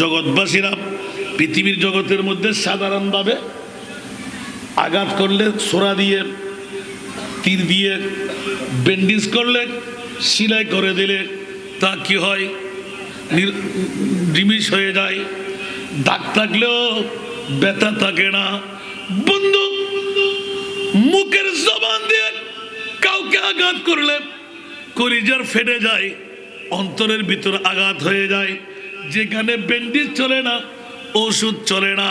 জগৎবাসীরা পৃথিবীর জগতের মধ্যে সাধারণভাবে আঘাত করলে, সোরা দিয়ে, তীর দিয়ে ব্যান্ডেজ করলে, সিলাই করে দিলে তা কি হয়? নিমিষ হয়ে যায়। দাগ থাকলেও ব্যথা থাকে না। বন্ধু, মুখের জবান দিয়ে কাউকে আঘাত করলে কলিজার ফেটে যায়, অন্তরের ভিতর আঘাত হয়ে যায়। যেখানে ব্যান্ডেজ চলে না ওষুধ চলে না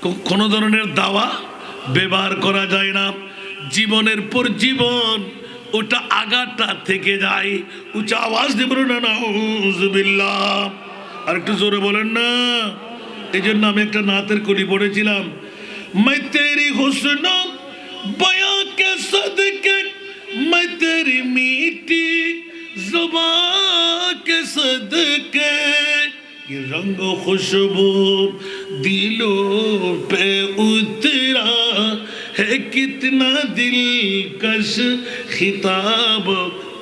কো- কোনো ধরনের দাওয়া ব্যবহার করা যায় না জীবনের পর জীবন ওটা আঘাতটা থেকে যায় উঁচা আওয়াজ দেব না নাউজুবিল্লাহ আর একটু জোরে বলেন না এই জন্য আমি একটা নাতের কলি পড়েছিলাম मैं तेरी हुस्न बया के सदके मैं तेरी मीठी जुबान के सदके ये रंग खुशबू दिलों पे उतरा है कितना दिलकश खिताब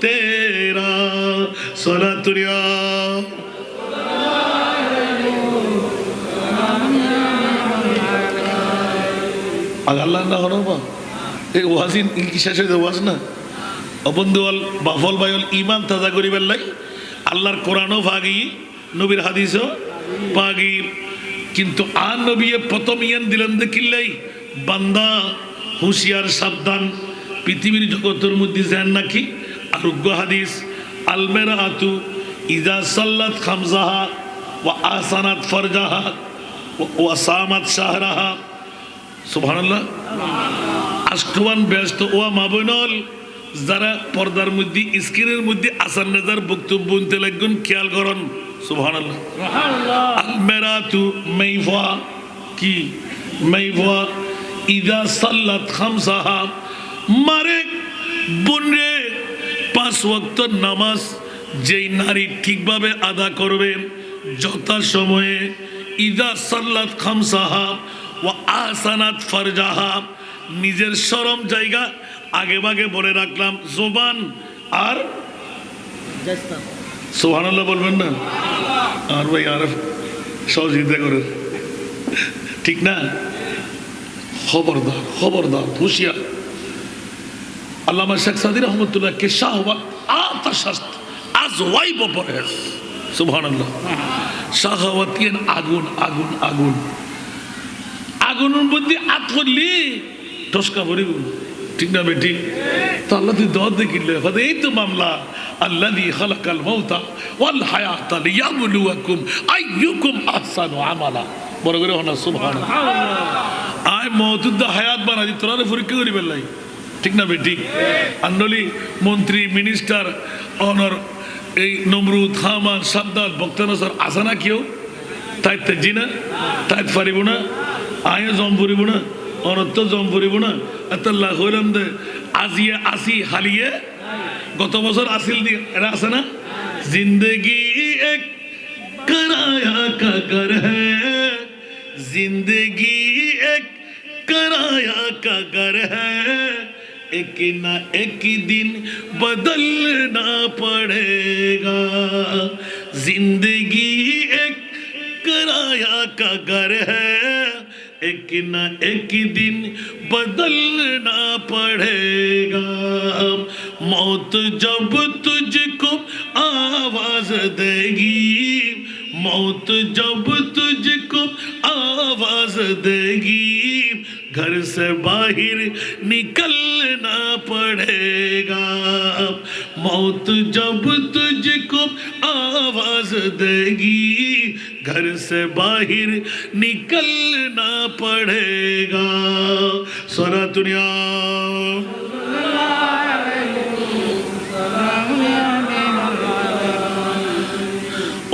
तेरा सोना तुरिया আর আল্লাহ না হলো বা এই ওয়াজিন কি শেষ হয়ে ওয়াজ না অবন্ধুয়াল বাফল বাইল ইমান তাজা করিবার লাই আল্লাহর কোরআনও ভাগি নবীর হাদিসও পাগি কিন্তু আর নবী প্রথম ইয়ান দিলেন দেখিল্লাই বান্দা, হুঁশিয়ার, সাবধান। পৃথিবীর জগতের মধ্যে যান নাকি? আরোগ্য হাদিস আলমেরা আতু ইজা সাল্লাত খামজাহা ও আসানাত ফরজাহা ওয়া সামাত শাহরাহা। সুবহানাল্লাহ। আষ্টমান ব্যস্ত, ওয়া মাবনল। যারা পর্দার মধ্যে স্ক্রিনের মধ্যে আসান নেজার বক্তব্য শুনতে লাগবেন খেয়াল করুন। মাইফা কি? মাইফা ইদা সাল্লাত খামসাহা। মারে বোনরে পাঁচ ওয়াক্ত নামাজ যেই নারী ঠিকভাবে আদা করবে যথা সময়ে ইদা সাল্লাত খামসাহা ও আসানাত ফারজাহা। নিজের সরম জায়গা আগে ভাগে বলে রাখলাম জোবান আর সোহানাল্লাহ বলবেন না? আর ভাই আর সহযোগিতা করেন ঠিক না? খবরদার খবরদার হুশিয়ার। আল্লামা শেখ সাদি রহমতুল্লাহ কে শাহবাগ আতা শাস্ত আজ ওয়াইব পরেস সুবহানাল্লাহ শাহওয়াতিয়ান আগুন আগুন আগুন। আগুনের মধ্যে আত করলি টসকা ভরিব। ঠিক না বেটি? তো আল্লাহ তুই দর দেখিলে হতে এই তো মামলা আল্লাহ দি খালাকাল মৌতা ওয়াল হায়াতা লিয়াবলুয়াকুম আইয়ুকুম আহসানু আমালা। বড় করে হনা সুবহানাল্লাহ। আয় মহতুদ্দা হায়াত বানাজি তোরা পরীক্ষা করি বেলাই ঠিক না বেটি? আন্দোলি মন্ত্রী মিনিস্টার অনর এই নমরুদ হামান সাদ্দাত বক্তানসর আসে না কেউ? তাই তেজি না তাই পারিব না আয় জম ফুরিব না। অনত্য জম ফুরিব না এতাল্লাহ হইলাম দে আজিয়ে আসি হালিয়ে গত বছর আসিল দি এরা আছে না জিন্দগি এক कराया का घर है जिंदगी एक कराया का घर है एक ना एक दिन बदलना पड़ेगा जिंदगी एक कराया का घर है एक न एक दिन बदलना पड़ेगा। मौत जब तुझको आवाज़ देगी, मौत जब तुझको आवाज़ देगी, घर से बाहर निकलना पड़ेगा। मौत जब तुझको आवाज़ देगी घर से बाहर निकलना पड़ेगा सोना दुनिया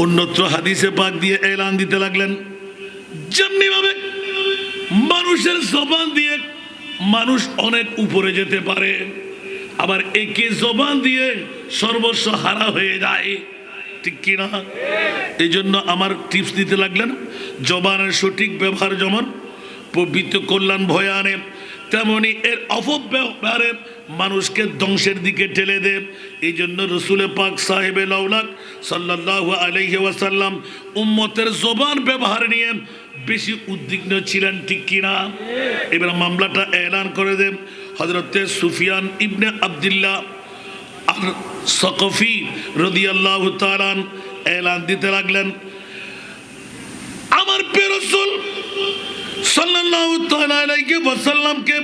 অন্যত্র হাদিসে পাক দিয়ে এলান দিতে লাগলেন যেমনি ভাবে মানুষের জবান দিয়ে মানুষ অনেক উপরে যেতে পারে আবার একে জবান দিয়ে সর্বস্ব হারা হয়ে যায় ঠিক কিনা? এই জন্য আমার টিপস দিতে লাগলেন, জবানের সঠিক ব্যবহার যেমন, পবিত্র কল্যাণ ভয়ে আনে তেমনি এর অপব্যবহারে মানুষকে ধ্বংসের দিকে ঠেলে দেব এই জন্য রসুল পাক সাহেবে লাউলাক সাল্লাহ আলহি ওয়াসাল্লাম উম্মতের জবান ব্যবহার নিয়ে বেশি উদ্বিগ্ন ছিলেন, ঠিক কিনা? এবার মামলাটা এলান করে দেব হজরতে সুফিয়ান ইবনে আবদুল্লাহ আর সকফি এলান দিতে লাগলেন। আমার ওয়াসাল্লামকে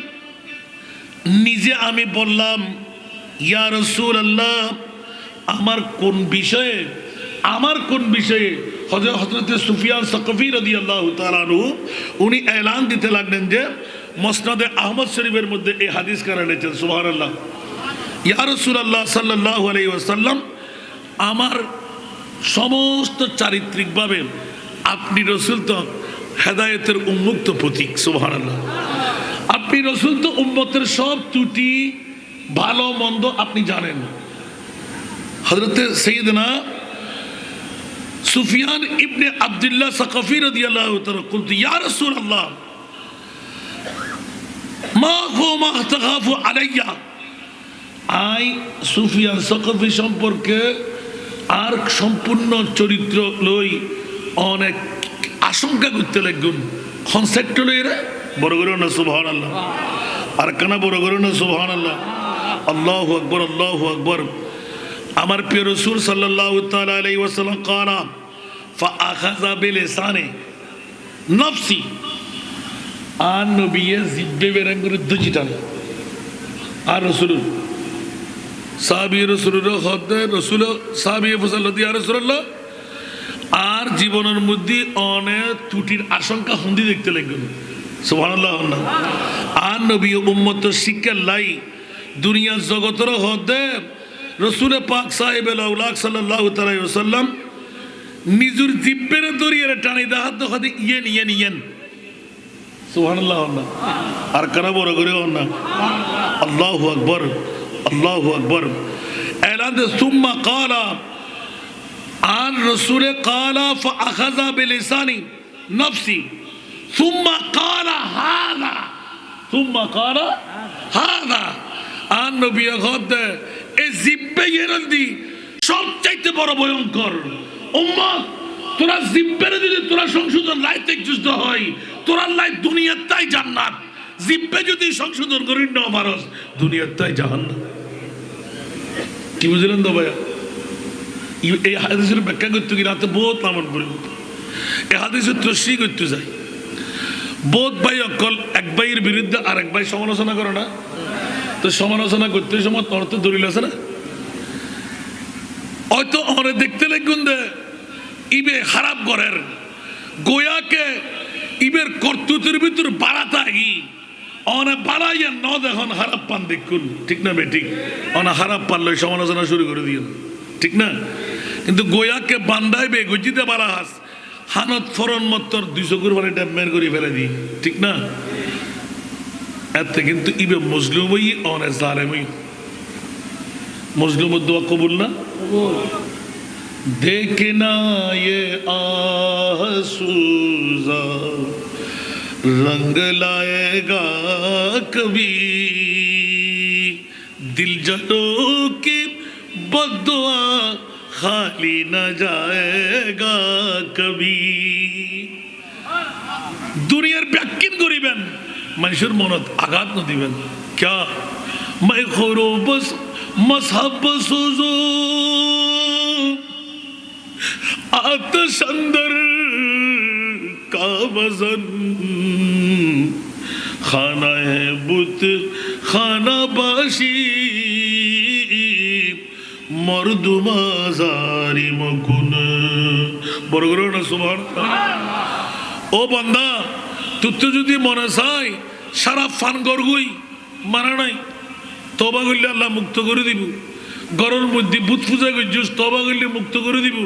নিজে আমি বললাম, ইয়া রাসূলুল্লাহ, আমার কোন বিষয়ে, আমার কোন বিষয়ে? রাদিয়াল্লাহু তাআলা আনহু, উনি এলান দিতে লাগলেন যে মসনাদে আহমদ শরীফের মধ্যে এই হাদিস আলাইহি ওয়াসাল্লাম আমার সমস্ত চারিত্রিকভাবে আপনি রসুল তো হেদায়েতের উন্মুক্ত প্রতীক, সুবহানাল্লাহ। আপনি রসুল তো উম্মতের সব ত্রুটি, ভালো, মন্দ আপনি জানেন। হজরতে সৈয়দনা সুফিয়ান ইবনে আবদুল্লাহ সাকাফি রাদিয়াল্লাহু তাআলা মা আই সুফিয়ান সাকাফি সম্পর্কে আর সম্পূর্ণ চরিত্র লই অনেক আশঙ্কা করতে লাগুন কনসেপ্ট লই রে বড় করে না সুবহান আল্লাহ আর কানা বড় করে না সুবহান আল্লাহ আল্লাহু আকবর আল্লাহু আকবর। আমার প্রিয় রসুল কালা ফাআখাযা বিলিসানি নফসি। আর নবিয়ে জিব্বে বেরাং করে দুজিটান আর রসুল আর জীবনের মধ্যে অনেক ত্রুটির আশঙ্কা হন্দি দেখতে সুবহানাল্লাহ আর নবী উম্মত শিক্ষার লাই দুনিয়ার জগতের হদ্দে রসুলে পাক সাহেব ওয়াসাল্লাম নিজুর জিব্বের দরিয়ে টানি দাহাত হদে ইয়েন ইয়েন ইয়েন। সুবহানাল্লাহ আর কারা বড় করে না। আল্লাহু আকবার। আল্লাহ আকবর। এলাদ সুম্মা কালা, আর রসুলে কালা ফাখাজা বিলিসানি নফসি। সুম্মা কালা হাদা, সুম্মা কালা হাদা। আর নবী হতে এ জিব্বে ইরদি সবচাইতে বড় ভয়ঙ্কর। উম্মত, তোরা জিব্বের যদি তোরা সংশোধন লাইতে যুদ্ধ হয় তোরা লাই দুনিয়ার তাই জান্নাত। জিব্বে যদি সংশোধন করি না মারস দুনিয়ার তাই জাহান্নাত কি বুঝলেন তো ভাইয়া? এই হাদিসের ব্যাখ্যা করতে গিয়ে রাতে বহুত নামন পড়ে এই হাদিসের তসি করতে যায় বোধ ভাই অকল এক ভাইয়ের বিরুদ্ধে আর এক ভাই সমালোচনা করে না। তো সমালোচনা করতে সময় তোর তো দলিল আছে না? হয়তো আমার দেখতে লাগুন দে ইবে খারাপ করের গোয়াকে ইবের কর্তুতের ভিতর বাড়াতা অনে বাড়াইয়েন ন দেখুন হারাপ্পান দেখুন। ঠিক না বে, ঠিক? অনে হারাপ্পান লই সমালোচনা শুরু করে দিয়ে ঠিক না? কিন্তু গোয়াকে বান্ধাইবে গুজিতে বাড়া হাস। হানত ফরন মত্তর দুইশো কুরবানি ড্যামের করে ফেলে দিই। ঠিক না? এতে কিন্তু ইবে মজলুমই অনে জালেমই। মজলুমের দোয়া কবুল না? দেখে না এ আহ সুজা। रंग लाएगा कभी दिल जलो की बदुआ खाली न जाएगा कभी দুনিয়ার ব্যাখ্যান করিবেন মানুষের মনত আঘাত ন দিবেন ক্যা মাই খরো বস মসহাব সোজো आतश وزن খানায় বুত খানা বাসি মর্দু মাজারি মকুন। বড় করো না সুভান ও বান্দা তুই তো যদি মনে চাই সারা ফান গরগুই মারা নাই তবা করলে আল্লাহ মুক্ত করে দিব। গরম মধ্যে বুধ পূজা করছিস তবা করলে মুক্ত করে দিব।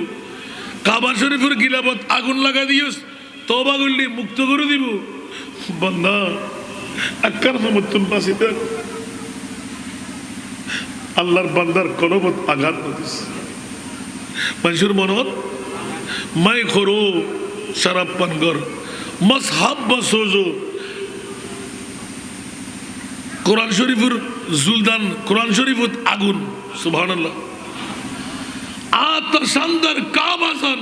কাবা শরীফের গিলাবত আগুন লাগা দিয়েছ তবা করলে, মুক্ত করে দিব। বান্দা আকার সমর্থন পাশে দেখ আল্লাহর বান্দার কলবত আঘাত নদিস মানুষের মনত, মাই খরো সারাপ পানগর মসহাব বা সোজো। কোরআন শরীফের জুলদান, কোরআন শরীফত আগুন, সুবহানাল্লাহ। আত্মসান্দার কাবাসান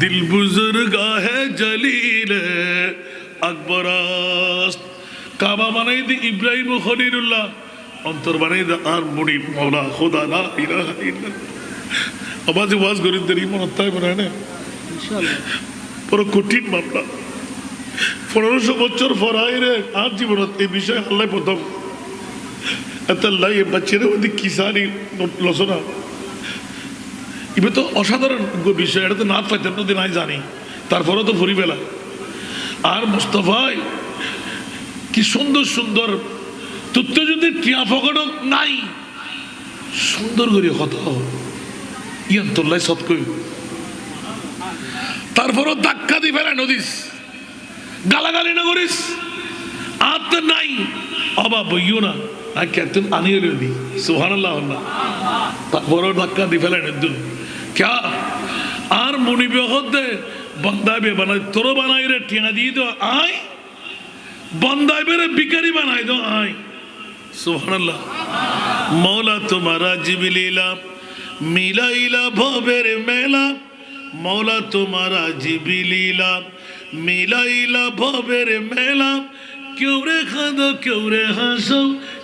দিল বুজুর্গা হে জলিল আকবরাস কাবা বানাই দি ইব্রাহিম খলিলুল্লাহ অন্তর বানাই দে আর মুড়ি মৌলা খোদা না ইলাহা ইল্লাল্লাহ। আবাজ ওয়াজ গরিবদের ইমন অত্যায় মনে হয় না? বড় কঠিন মামলা। পনেরোশো বছর পর রে আর জীবনত এই বিষয়ে আল্লাহ প্রথম। এত লাই বাচ্চারা ওদিক কিসানি লসনা। এবার তো অসাধারণ বিষয়, এটা তো না পাইতাম তো নাই জানি। তারপরেও তো ফুরি বেলা। আর মোস্তফাই কি সুন্দর সুন্দর তথ্য যদি টিয়া ফকট নাই, সুন্দর করে হত। ইয়ান তোল্লাই সৎ কই তারপরও ধাক্কা দি ফেলে নদীস। গালাগালি না করিস। আর তো নাই। অবা বইও না। আর কেতন আনিয়ে রবি সুহান আল্লাহ। তারপরও ধাক্কা দি ফেলে নেদুন ক্যা আর মনিবে হতে বন্দাইবে বানাই তোর বানাই রে টিয়া দিয়ে তো আয় বন্দাইবে রে বিকারি বানাই দো আয় সুহান আল্লাহ মৌলা তোমারা জিবিলীলা মিলাইলা ভবের মেলা মৌলা তোমারা জিবিলীলা মিলাইলা ভবের মেলা কেউ রে খাদো কেউ রে হাসো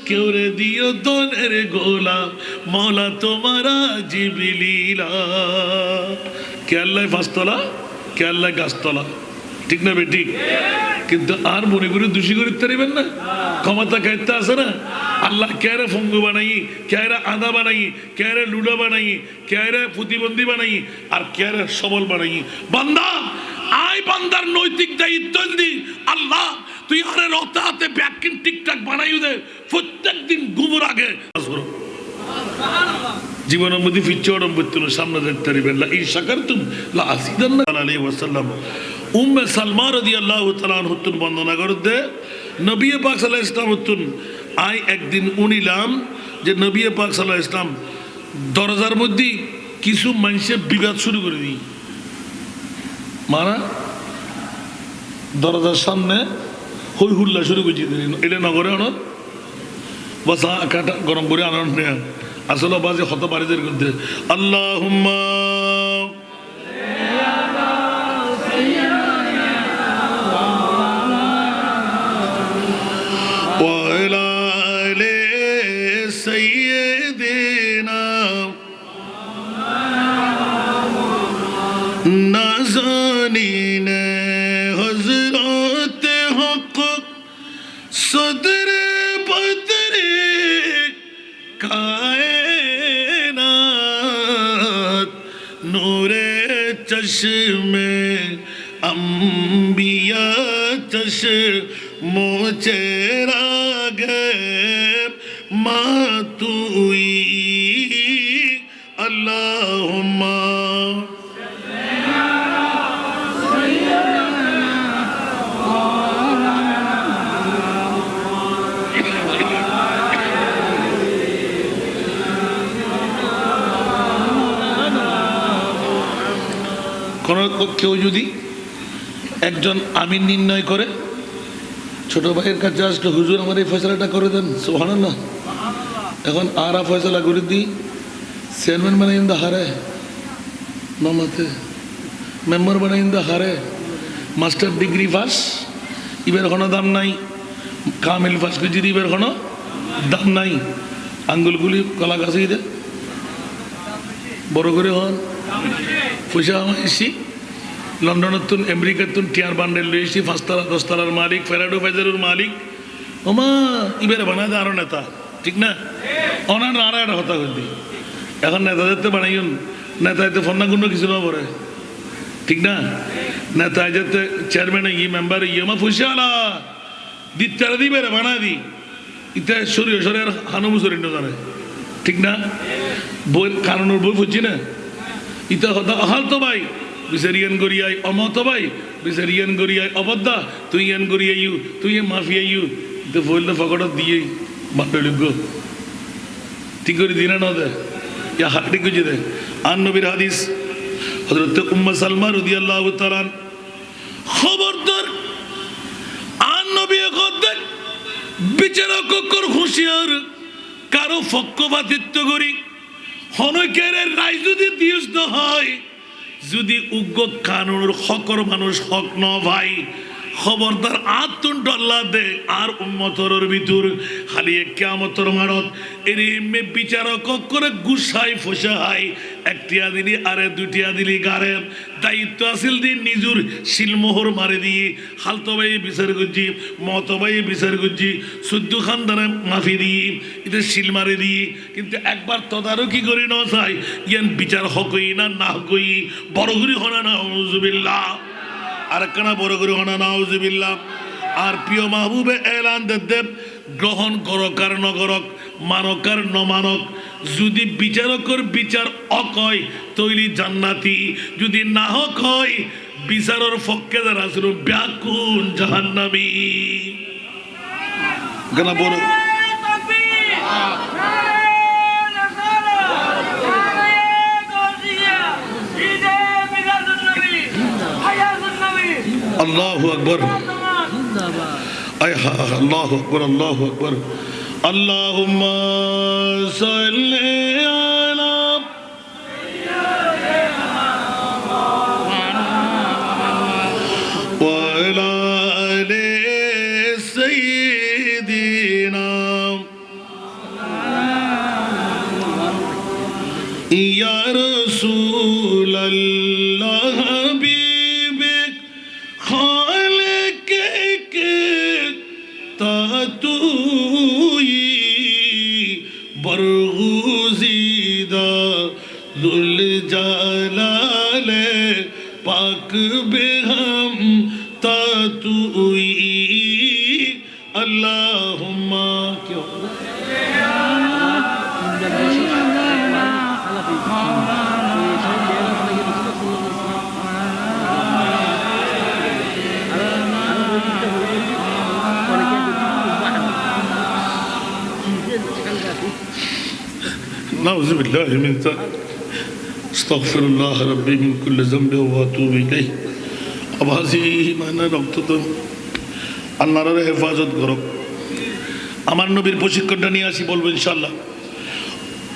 কেউ রে দিও দনের গোলা, মৌলা তোমারা জিবিলীলা। কে আল্লাহ ফাঁসতলা কে আল্লাহ গাছতলা? ঠিক না বেটি কিন্তু আর মনে করে দোষী করে পারিবেন না? ক্ষমতা খাইতে আছে না? আল্লাহ ক্যারে ফঙ্গু বানাই ক্যারে আদা বানাই ক্যারে লুডা বানাই ক্যারে প্রতিবন্ধী বানাই, আর ক্যারে সবল বানাই। বান্দা আই বান্দার নৈতিক দায়িত্ব আল্লাহ, তুই আরে রতাতে ব্যাকিং টিকটাক বানাই দে প্রত্যেক দিন ঘুমুর আগে জীবনের মধ্যে ফিরছে সামনে দেখতে পারিবেন এই সাকার তুম আসিদান আলাইহি উম্মে সালমা রাদিয়াল্লাহু তাআলা হতুন বন্দনা করতে নবী পাক ইসলাম হতুন আই একদিন উনিলাম যে নবী পাক সাল্লাল্লাহু ইসলাম দরজার মধ্যে কিছু মানুষে বিবাদ শুরু করে দিই। মানা দরজার সামনে হই হুল্লা শুরু করে দিলেন এটা নগরে আনত বসা গরম করে আনন্দ আসলে বাজে হত বাড়িদের মধ্যে। আল্লাহ نورِ چشمِ انبیاء چشم چہرہ گئے কোনো কেউ যদি একজন আমিন নির্ণয় করে, ছোট ভাইয়ের কাছে আসলে, হুজুর, আমার এই ফয়সলাটা করে দেন। সোহান না এখন আরা ফয়সলা করে দিই, চেয়ারম্যান বানাই দা হারে, মামাতে, মেম্বার বানাই দা হারে, মাস্টার ডিগ্রি পাস, ইবের কোনো দাম নাই, কামিল পাস করছি ইবের কোনো দাম নাই। আঙ্গুলগুলি কলা গাছে বড় করে হন। পয়সা এসি লন্ডনের তুন, আমেরিকার তুন, টিয়ার বান্ডেল লইছি পাঁচতলা দশতলার মালিক, ফেরাডো ফাইজারুর মালিক। ওমা ইবের বানায় আরও নেতা, ঠিক না? অনার আর একটা কথা করতে এখন নেতাদের তো বানাইন নেতায় তো ফন্না গুণ্য কিছু না পরে, ঠিক না? নেতায় যাতে চেয়ারম্যান ই মেম্বার ইয়ে মা ফুসে আলা দিত্তারা দিবে রে বানা দি। ইতা শরীর শরীর হানু মুসরিন জানে ঠিক না? বই কারণের বই বুঝছি না? ভাই, বিচারিয়ান গরিয়াই অমত ভাই, বিচারিয়ান গরিয়াই অবদ্ধা তুই ইয়ান গরিয়াইউ তুই এ মাফিয়া ইউ তো বললে ফকট দিয়ে ঠিক করে না দে, ইয়া হাটি গুজি দে। আন নবীর হাদিস, হযরত উম্মে সালমা রাদিয়াল্লাহু তাআলা খবরদার, আন নবী কদ্দে বিচারক কর হুঁশিয়ার, কারও পক্ষপাতিত্ব করি হনকের রায় যদি দিয়স্ত হয়। যদি উগ্র কানুর হকর মানুষ হক ন ভাই, খবরদার আতুন ডল্লা দে, আর উম্মতর ভিতর খালি কেমতর মারত এর এমনি বিচারক করে গুসাই ফসাই একটিয়া দিলি, আরে দুটিয়া দিলি গারে। দায়িত্ব আছিল দি নিজুর শিলমোহর মারে দিয়ে। হালতো ভাই বিচার করছি মত ভাই বিচার করছি সদ্য খানদানে মাফি দিয়ে এটা শিল মারে দিয়ে। কিন্তু একবার তদারকি করি ন চাই, ইয়ান বিচার হকই না না হকই। বড় করি হনা না হুজুবিল্লাহ আর একখানা বড় করে হনা না হুজুবিল্লাহ আর প্রিয় মাহবুবে এলান দেব গ্রহণ করক আর নগরক মানক আর নমানক। যদি বিচারকর বিচার অকয় তৈলি জান্নাতি। যদি না হক হয়, বিচারর পক্ষে যারা ছিল ব্যাকুন জাহান্নামি। গানা বড় আল্লাহু আকবর। আল্লাহু আকবর আল্লাহু আকবর। اللهم صل على محمد وعلى آل سيدنا আল্লাহুম্মা কেউ نعوذ بالله من ذلك استغفر الله ربي من كل ذنب واتوب اليه আবাসি মানে রক্ত তো আল্লাহর হেফাজত করো আমার নবীর প্রশিক্ষণটা নিয়ে আসি বলব ইনশাল্লাহ